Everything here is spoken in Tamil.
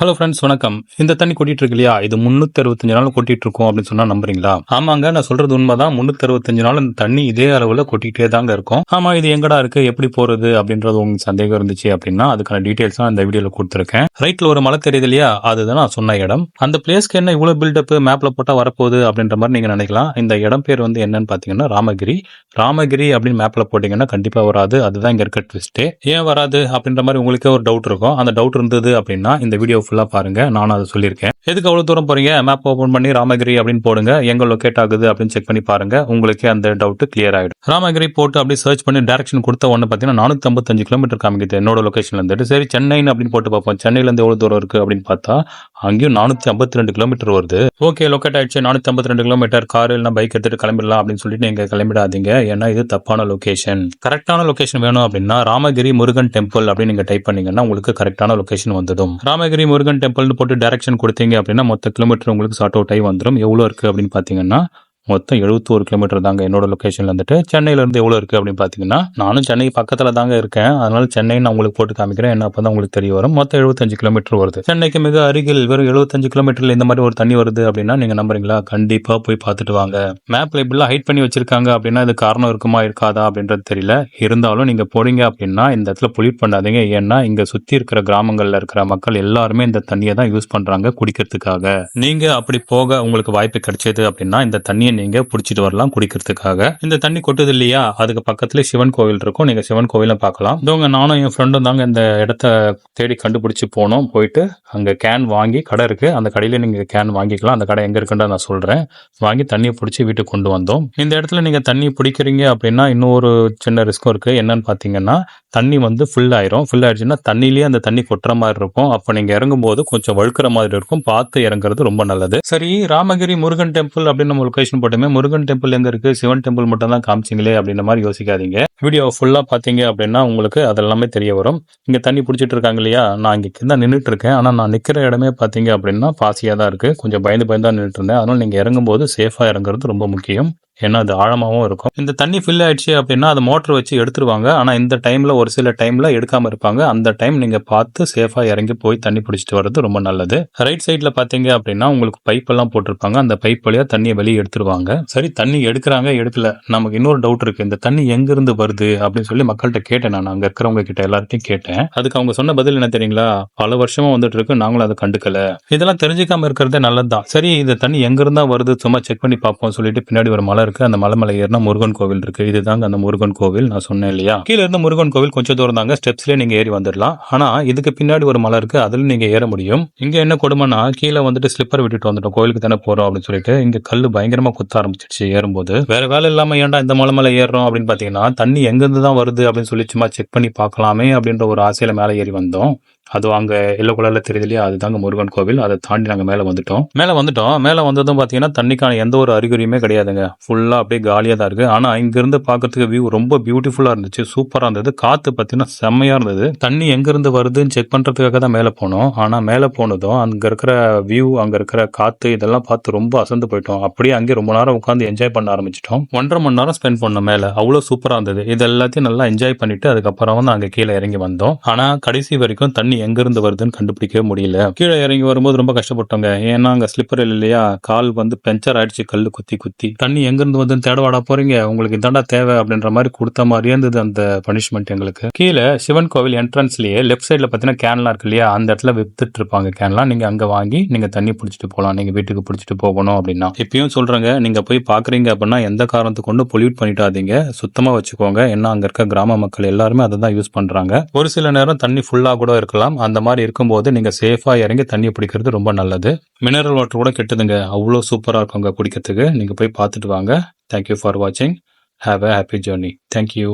ஹலோ ஃப்ரெண்ட்ஸ் வணக்கம். இந்த தண்ணி கொட்டிட்டு இருக்கு இல்லையா இது முன்னூத்தி அறுபத்தஞ்சு நாள் கொட்டிட்டு இருக்கோம் அப்படின்னு சொன்னா நம்புறீங்களா? ஆமாங்க நான் சொல்றது உண்மைதான். முன்னூத்தி அறுபத்தஞ்சு நாள் இந்த தண்ணி இதே அளவுல கொட்டிட்டே தாங்க இருக்கும். ஆமா இது எங்கடா இருக்கு? எப்படி போறது? அப்படின்றது உங்களுக்கு சந்தேகம் இருந்துச்சு அப்படின்னா அதுக்கான டீடைல்ஸ் தான் இந்த வீடியோல கொடுத்துருக்கேன். ரைட்ல ஒரு மலை தெரியுது இல்லையா? அதுதான் நான் சொன்ன இடம். அந்த பிளேஸ்க்கு என்ன இவ்வளவு பில்டப் மேப்ல போட்டா வரப்போகுது அப்படின்ற மாதிரி நீங்க நினைக்கலாம். இந்த இடம் பேர் வந்து என்னன்னு பாத்தீங்கன்னா ராமகிரி. ராமகிரி அப்படின்னு மேப்ல போட்டீங்கன்னா கண்டிப்பா வராது. அதுதான் இங்க இருக்க ட்விஸ்டே ஏன் வராது அப்படின்ற மாதிரி உங்களுக்கே ஒரு டவுட் இருக்கும். அந்த டவுட் இருந்தது அப்படின்னா இந்த வீடியோ ஃபுல்லாக பாருங்க. நானும் அதை சொல்லியிருக்கேன். எதுக்கு அவ்வளோ தூரம் போறீங்க? மேப் ஓப்பன் பண்ணி ராமகிரி அப்படின்னு போடுங்க. எங்கே லொக்கேட் ஆகுது அப்படின்னு செக் பண்ணி பாருங்க. உங்களுக்கே அந்த டவுட் கிளியர் ஆயிடும். ராமகிரி போட்டு அப்படியே சர்ச் பண்ணி டேரக்ஷன் கொடுத்த ஒன்று பார்த்தீங்கன்னா நானூற்றி ஐம்பத்தஞ்சு கிலோமீட்டர் காமிக்குது என்னோட லொகேஷன்ல இருந்துட்டு. சரி சென்னைன்னு அப்படின்னு போட்டு பார்ப்போம். சென்னையிலேருந்து எவ்வளோ தூரம் இருக்கு அப்படின்னு பார்த்தா அங்கேயும் நானூற்றி ஐம்பத்தி ரெண்டு கிலோமீட்டர் வருது. ஓகே லொக்கேட் ஆயிடுச்சு. நானூற்றி ஐம்பத்தி ரெண்டு கிலோமீட்டர் கார் இல்லைனா பைக் எடுத்துட்டு கிளம்பிடலாம் அப்படின்னு சொல்லிட்டு நீங்கள் கிளம்பிடாதீங்க. ஏன்னா இது தப்பான லொகேஷன் கரெக்டான லொக்கேஷன் வேணும் அப்படின்னா ராமகிரி முருகன் டெம்பிள் அப்படின்னு நீங்கள் டைப் பண்ணீங்கன்னா உங்களுக்கு கரெக்டான லொகேஷன் வந்துடும். ராமகிரி முருகன் டெம்பிள்னு போட்டு டைரக்ஷன் கொடுத்தீங்க அப்படின்னா மொத்த கிலோமீட்டர் உங்களுக்கு சார்ட் அவுட் ஆகி வந்துடும் எவ்வளோ இருக்குது அப்படின்னு பார்த்தீங்கன்னா மொத்தம் எழுபத்தோரு கிலோமீட்டர் தாங்க என்னோட லொக்கேஷன்ல வந்துட்டு சென்னையில இருந்து எவ்வளோ இருக்கு அப்படின்னு பார்த்தீங்கன்னா நானும் சென்னை பக்கத்துல தாங்க இருக்கேன். அதனால சென்னை நான் உங்களுக்கு போட்டு காமிக்கிறேன். என்ன அப்பதான் உங்களுக்கு தெரிய வரும். மொத்தம் எழுபத்தஞ்சு கிலோமீட்டர் வருது. சென்னைக்கு மிக அருகில் வெறும் எழுபத்தஞ்சு கிலோமீட்டர்ல இந்த மாதிரி ஒரு தண்ணி வருது அப்படின்னா நீங்க நம்புறீங்களா? கண்டிப்பா போய் பார்த்துட்டு வாங்க. மேப்ல இப்படிலாம் ஹைட் பண்ணி வச்சிருக்காங்க அப்படின்னா இது காரணம் இருக்குமா இருக்காதா அப்படின்றது தெரியல. இருந்தாலும் நீங்க போறீங்க அப்படின்னா இந்த இடத்துல பொல்யூட் பண்ணாதீங்க. ஏன்னா இங்க சுத்தி இருக்கிற கிராமங்கள்ல இருக்கிற மக்கள் எல்லாருமே இந்த தண்ணியை தான் யூஸ் பண்றாங்க குடிக்கிறதுக்காக. நீங்க அப்படி போக உங்களுக்கு வாய்ப்பு கிடைச்சது அப்படின்னா இந்த தண்ணியை நீங்க புடிச்சிட்டு வரலாம் குடிக்கிறதுக்காக. இந்த தண்ணி கொட்டுது இல்லையா? அதுக்கு பக்கத்துல சிவன் கோவில் இருக்கும். நீங்க சிவன் கோவில பார்க்கலாம். இதவங்க நானும் என் ஃப்ரெண்டும் தாங்க இந்த இடத்த தேடி கண்டுபிடிச்சு போனோம். போயிட்டு அங்க கேன் வாங்கி கடை இருக்கு. அந்த கடையில நீங்க கேன் வாங்கிக்கலாம். அந்த கடை எங்க இருக்குன்னு நான் சொல்றேன். வாங்கி தண்ணியை பிடிச்சி வீட்டுக்கு கொண்டு வந்தோம். இந்த இடத்துல நீங்க தண்ணி பிடிக்கிறீங்க அப்படின்னா இன்னொரு சின்ன ரிஸ்க்கும் இருக்கு. என்னன்னு பாத்தீங்கன்னா தண்ணி வந்து ஃபுல் ஆயிரும். ஃபுல் ஆயிடுச்சுன்னா தண்ணிலேயே அந்த தண்ணி கொட்டுற மாதிரி இருக்கும். அப்போ நீங்க இறங்கும் போது கொஞ்சம் வழுக்கிற மாதிரி இருக்கும். பார்த்து இறங்குறது ரொம்ப நல்லது. சரி ராமகிரி முருகன் டெம்பிள் அப்படின்னு நம்ம லொகேஷன் போட்டுமே முருகன் டெம்பிள் எங்க இருக்கு? சிவன் டெம்பிள் மட்டும் தான் காமிச்சிங்களே அப்படின்ற மாதிரி யோசிக்காதீங்க. வீடியோ ஃபுல்லா பார்த்தீங்க அப்படின்னா உங்களுக்கு அதெல்லாமே தெரிய வரும். இங்க தண்ணி பிடிச்சிட்டு இருக்காங்க இல்லையா? நான் இங்கே தான் நின்றுட்டு இருக்கேன். ஆனா நான் நிக்கிற இடமே பார்த்தீங்க அப்படின்னா பாசியா தான் இருக்கு. கொஞ்சம் பயந்து பயந்து தான் நின்றுட்டு இருந்தேன். அதனால நீங்க இறங்கும்போது சேஃபாக இறங்குறது ரொம்ப முக்கியம். ஏன்னா அது ஆழமாகவும் இருக்கும். இந்த தண்ணி ஃபில் ஆயிடுச்சு அப்படின்னா அது மோட்டர் வச்சு எடுத்துருவாங்க. ஆனால் இந்த டைமில் ஒரு சில டைமில் எடுக்காமல் இருப்பாங்க. அந்த டைம் நீங்கள் பார்த்து சேஃபாக இறங்கி போய் தண்ணி பிடிச்சிட்டு வர்றது ரொம்ப நல்லது. ரைட் சைடில் பார்த்தீங்க அப்படின்னா உங்களுக்கு பைப் எல்லாம் போட்டிருப்பாங்க. அந்த பைப் வழியாக தண்ணியை வெளியே எடுத்துருவாங்க. சரி தண்ணி எடுக்கிறாங்க எடுக்கல. நமக்கு இன்னொரு டவுட் இருக்கு. இந்த தண்ணி எங்கேருந்து வருது அப்படின்னு சொல்லி மக்கள்கிட்ட கேட்டேன் நான். அங்கே இருக்கிறவங்க கிட்ட எல்லார்ட்டையும் கேட்டேன். அதுக்கு அவங்க சொன்ன பதில் என்ன தெரியுங்களா? பல வருஷமா வந்துட்டு இருக்கு. நாங்களும் அதை கண்டுக்கல. இதெல்லாம் தெரிஞ்சுக்காம இருக்கிறதே நல்லதுதான். சரி இந்த தண்ணி எங்கிருந்தா வருது? சும்மா செக் பண்ணி பார்ப்போம் சொல்லிட்டு பின்னாடி ஒரு மலை இருக்கு. அந்த மலை மலை ஏறினா முருகன் கோவில் இருக்கு. இதுதாங்க அந்த முருகன் கோவில். நான் சொன்னேன் இல்லையா? கீழே இருந்த முருகன் கோவில் கொஞ்சம் தூரம் தாங்க. ஸ்டெப்ஸ்லயே நீங்க ஏறி வந்துடலாம் ஆனா இதுக்கு பின்னாடி ஒரு மலை இருக்கு. அதுல நீங்க ஏற முடியும். இங்க என்ன கொடுமைனா கீழே வந்துட்டு ஸ்லிப்பர் விட்டுட்டு வந்துட்டோம். கோவிலுக்கு தானே போறோம் அப்படின்னு சொல்லிட்டு இங்க கல்லு பயங்கரமா குத்த ஆரம்பிச்சிடுச்சு ஏறும்போது. வேற வேலை இல்லாம ஏன்டா இந்த மலை மலை ஏறுறோம் அப்படின்னு பாத்தீங்கன்னா தண்ணி எங்க இருந்து தான் வருது அப்படின்னு சொல்லி சும்மா செக் பண்ணி பார்க்கலாமே அப்படின்ற ஒரு ஆசையில மேல ஏறி வந்தோம். அது அங்கே எல்லோ கலரில் தெரியுது இல்லையா? அதுதாங்க முருகன் கோவில். அதை தாண்டி நாங்கள் மேலே வந்துட்டோம். மேலே வந்துட்டோம். மேலே வந்ததும் பார்த்தீங்கன்னா தண்ணிக்கான எந்த ஒரு அறிகுறியுமே கிடையாதுங்க. ஃபுல்லாக அப்படியே காலியாக தான் இருக்குது ஆனால் இங்கேருந்து பார்க்குறதுக்கு வியூ ரொம்ப பியூட்டிஃபுல்லாக இருந்துச்சு. சூப்பராக இருந்தது. காற்று பார்த்தீங்கன்னா செம்மையாக இருந்தது. தண்ணி எங்கேருந்து வருதுன்னு செக் பண்ணுறதுக்காக தான் மேலே போனோம். ஆனால் மேலே போனதும் அங்கே இருக்கிற வியூ அங்கே இருக்கிற காற்று இதெல்லாம் பார்த்து ரொம்ப அசந்து போயிட்டோம். அப்படியே அங்கே ரொம்ப நேரம் உட்காந்து என்ஜாய் பண்ண ஆரம்பிச்சிட்டோம். ஒன்றரை மணி நேரம் ஸ்பெண்ட் பண்ணோம் மேலே. அவ்வளோ சூப்பராக இருந்தது. இது எல்லாத்தையும் நல்லா என்ஜாய் பண்ணிட்டு அதுக்கப்புறம் வந்து அங்கே கீழே இறங்கி வந்தோம். ஆனால் கடைசி வரைக்கும் தண்ணி எங்கிருந்து வருதுன்னு கண்டுபிடிக்கவே முடியல. கீழே இறங்கி வரும்போது ரொம்ப கஷ்டப்பட்டோங்க. ஏன்னா அங்க ஸ்லிப்பர் இல்லையா? கால் வந்து பெஞ்சர் ஆயிடுச்சு கல் குத்தி குத்தி. தண்ணி எங்கேருந்து வந்து தேடவாடா போறீங்க? உங்களுக்கு இதாண்டா தேவை அப்படின்ற மாதிரி கொடுத்த மாதிரியே இருந்தது அந்த பனிஷ்மெண்ட் எங்களுக்கு. கீழே சிவன் கோவில் என்ட்ரன்ஸ்லயே லெஃப்ட் சைட்ல பாத்தீங்கன்னா கேன்லாம் இருக்கு இல்லையா? அந்த இடத்துல வித்துட்டு இருப்பாங்க கேன்லாம் நீங்க அங்க வாங்கி நீங்க தண்ணி பிடிச்சிட்டு போகலாம் நீங்க வீட்டுக்கு பிடிச்சிட்டு போகணும் அப்படின்னா. இப்பயும் சொல்கிறேங்க நீங்க போய் பாக்குறீங்க அப்படின்னா எந்த காரணத்துக்கு கொண்டு பொல்யூட் பண்ணிட்டாதீங்க சுத்தமா வச்சுக்கோங்க. ஏன்னா அங்க இருக்க கிராம மக்கள் எல்லாருமே அதை தான் யூஸ் பண்றாங்க. ஒரு சில நேரம் தண்ணி ஃபுல்லா கூட இருக்கலாம். அந்த மாதிரி இருக்கும்போது நீங்க சேஃபா இறங்கி தண்ணியை பிடிக்கிறது ரொம்ப நல்லது. மினரல் வாட்டர் கூட கெட்டுதுங்க. அவ்வளோ சூப்பரா இருக்கும் அங்க குடிக்கிறதுக்கு. நீங்க போய் பார்த்துட்டு வாங்க. தேங்க்யூ ஃபார் வாட்சிங் have a happy journey thank you